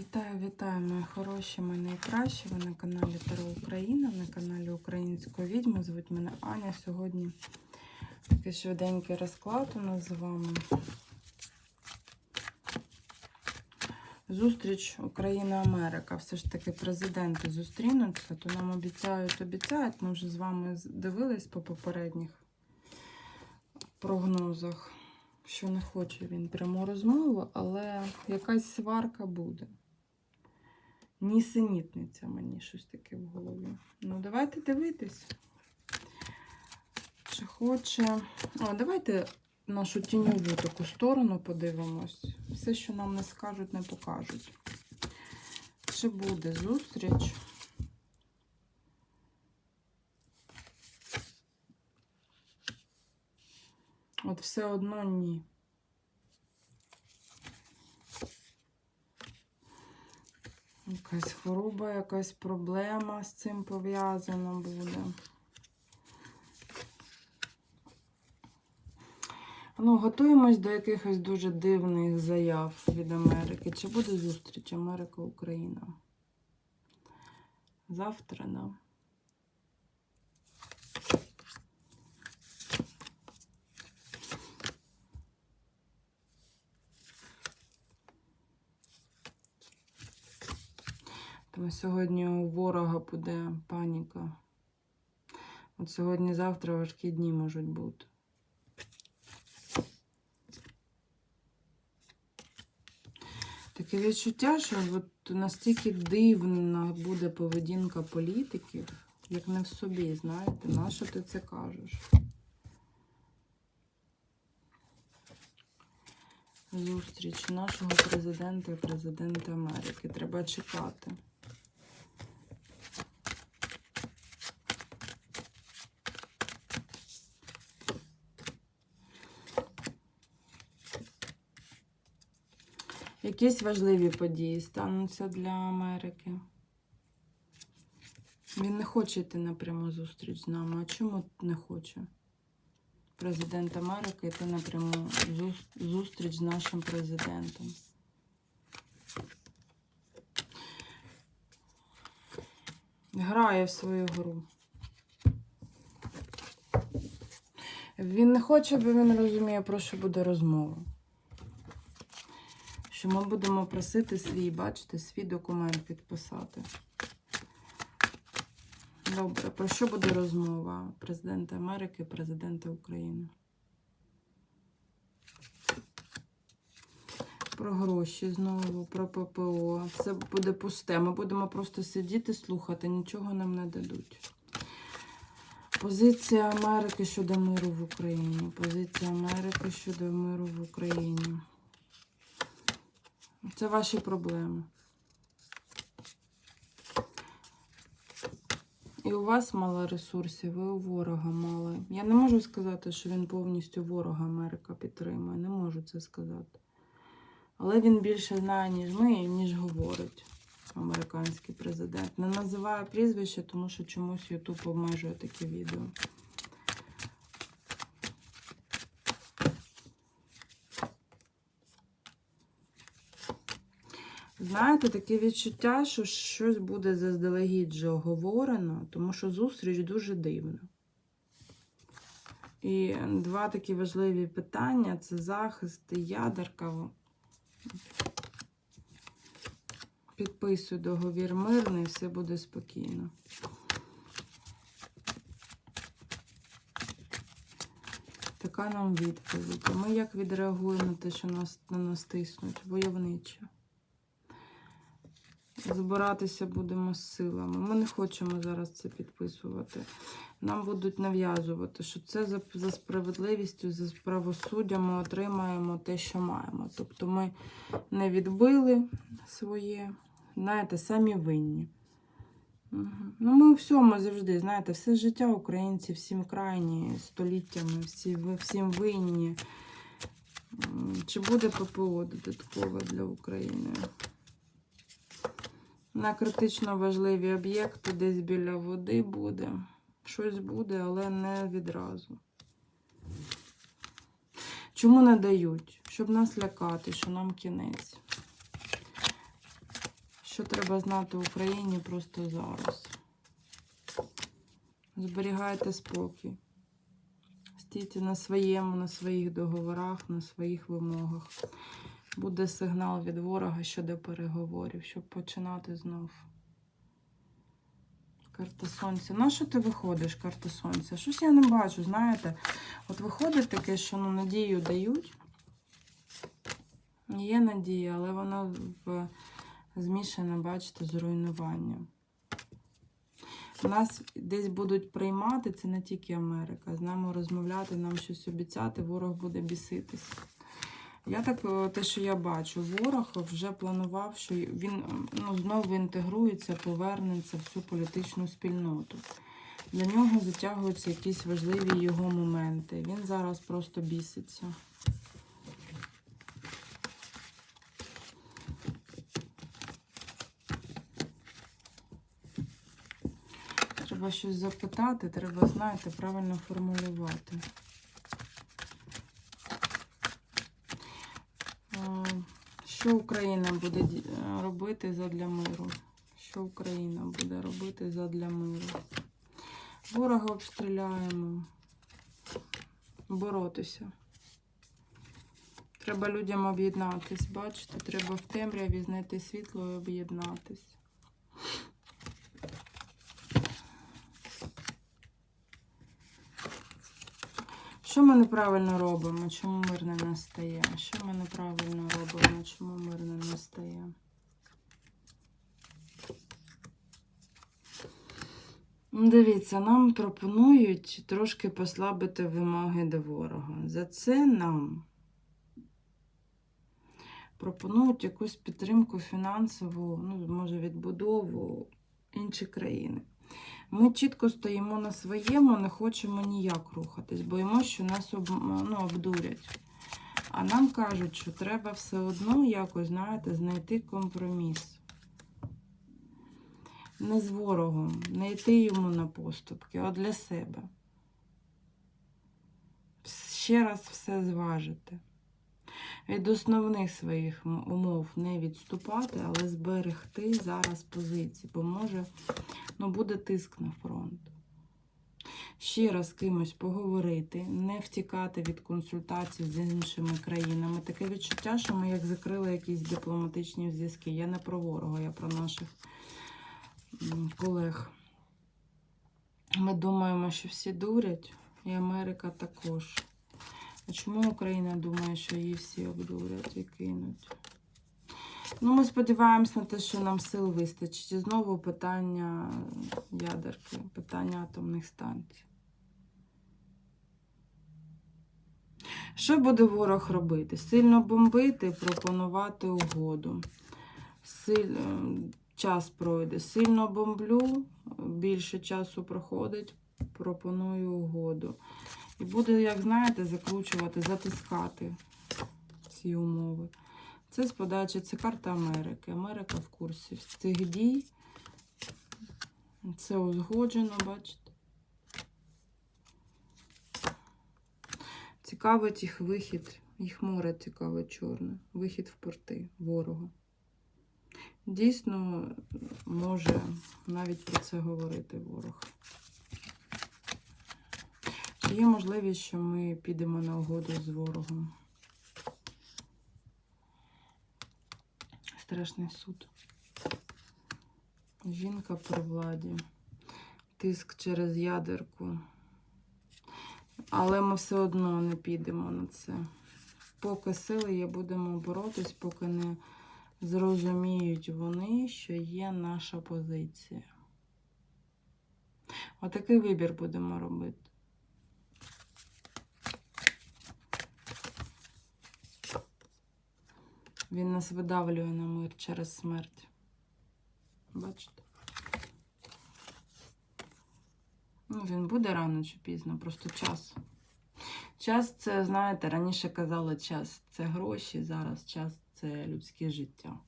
Вітаю, вітаю, мої хороші, мої найкращі. Ви на каналі Таро Україна, на каналі Української відьми. Звуть мене Аня. Сьогодні такий швиденький розклад у нас з вами. Зустріч Україна-Америка. Все ж таки президенти зустрінуться, то нам обіцяють, обіцяють. Ми вже з вами дивились по попередніх прогнозах що не хоче він пряму розмову, але якась сварка буде. Нісенітниця мені щось таке в голові. Ну, давайте дивитись. Чи хоче. О, давайте нашу тіньову таку сторону подивимось. Все, що нам не скажуть, не покажуть. Чи буде зустріч? От все одно ні. Якась хвороба, якась проблема з цим пов'язана буде. Ну, готуємось до якихось дуже дивних заяв від Америки. Чи буде зустріч Америка-Україна? Завтра, да. Тому сьогодні у ворога буде паніка. От сьогодні-завтра важкі дні можуть бути. Таке відчуття, що от настільки дивна буде поведінка політиків, як не в собі, знаєте, на що ти це кажеш? Зустріч нашого президента і президента Америки. Треба чекати. Якісь важливі події стануться для Америки. Він не хоче йти на пряму зустріч з нами. А чому не хоче? Президент Америки йти на пряму зустріч з нашим президентом. Грає в свою гру. Він не хоче, бо він розуміє, про що буде розмова що ми будемо просити свій, бачите, свій документ підписати. Добре, про що буде розмова президента Америки, президента України? Про гроші знову, про ППО. Все буде пусте. Ми будемо просто сидіти, слухати, нічого нам не дадуть. Позиція Америки щодо миру в Україні. Позиція Америки щодо миру в Україні. Це ваші проблеми. І у вас мало ресурсів, і у ворога мало. Я не можу сказати, що він повністю ворога Америка підтримує. Не можу це сказати. Але він більше знає, ніж ми, і ніж говорить американський президент. Не називає прізвище, тому що чомусь Ютуб обмежує такі відео. Знаєте, таке відчуття, що щось буде заздалегідь вже оговорено, тому що зустріч дуже дивна. І два такі важливі питання це захист і ядерка. Підписуй договір мирний, все буде спокійно. Така нам відповідь. Ми як відреагуємо на те, що нас на нас тиснуть? Войовниче. Збиратися будемо з силами. Ми не хочемо зараз це підписувати. Нам будуть нав'язувати, що це за, за справедливістю, за правосуддям ми отримаємо те, що маємо. Тобто ми не відбили своє, знаєте, самі винні. Ну, ми у всьому завжди, знаєте, все життя українці, всім крайні, століттями, всі, всім винні. Чи буде ППО додаткове для України? На критично важливі об'єкти десь біля води буде. Щось буде, але не відразу. Чому не дають? Щоб нас лякати, що нам кінець. Що треба знати Україні просто зараз? Зберігайте спокій. Стійте на своєму, на своїх договорах, на своїх вимогах. Буде сигнал від ворога щодо переговорів, щоб починати знов. Карта сонця. На що ти виходиш, карта сонця? Щось я не бачу, знаєте. От виходить таке, що ну, надію дають. Є надія, але вона в... змішана, бачите, з руйнуванням. Нас десь будуть приймати, це не тільки Америка. З нами розмовляти, нам щось обіцяти, ворог буде біситись. Я так, е, те, що я бачу, ворог вже планував, що він ну, знову інтегрується, повернеться в цю політичну спільноту. Для нього затягуються якісь важливі його моменти. Він зараз просто біситься. Треба щось запитати, треба, знаєте, правильно формулювати. Що Україна буде е, робити задля миру? Що Україна буде робити задля миру? Ворога обстріляємо. Боротися. Треба людям об'єднатись. Бачите, треба в темряві знайти світло і об'єднатись. Що ми неправильно робимо? Чому мир не настає? Що ми неправильно робимо? Чому мир не настає? Ну, Дивіться, нам пропонують трошки послабити вимоги до ворога. За це нам пропонують якусь підтримку фінансову, ну, може, відбудову інші країни. Ми чітко стоїмо на своєму, не хочемо ніяк рухатись, боїмося, що нас об, ну, обдурять. А нам кажуть, що треба все одно якось, знаєте, знайти компроміс. Не з ворогом, не йти йому на поступки, а для себе. Ще раз все зважити. Від основних своїх умов не відступати, але зберегти зараз позиції, бо може ну, буде тиск на фронт. Ще раз кимось поговорити, не втікати від консультацій з іншими країнами. Таке відчуття, що ми як закрили якісь дипломатичні зв'язки. Я не про ворога, я про наших колег. Ми думаємо, що всі дурять, і Америка також. Чому Україна думає, що її всі обдурять і кинуть? Ну, ми сподіваємось на те, що нам сил вистачить. І знову питання ядерки, питання атомних станцій. Що буде ворог робити? Сильно бомбити, пропонувати угоду. Силь... е, Час пройде. Сильно бомблю, більше часу проходить, пропоную угоду. І буде, як знаєте, закручувати, затискати ці умови. Це з подачі, це карта Америки. Америка в курсі цих дій. Це узгоджено, бачите. Цікавить їх вихід, їх море цікаве чорне. Вихід в порти ворога. Дійсно, може навіть про це говорити ворог. Є можливість, що ми підемо на угоду з ворогом? Страшний суд. Жінка при владі. Тиск через ядерку. Але ми все одно не підемо на це. Поки сили є, будемо боротись, поки не зрозуміють вони, що є наша позиція. Отакий вибір будемо робити. Він нас видавлює на мир через смерть. Бачите? Ну, він буде рано чи пізно, просто час. Час це, знаєте, раніше казали час це гроші, зараз час це людське життя.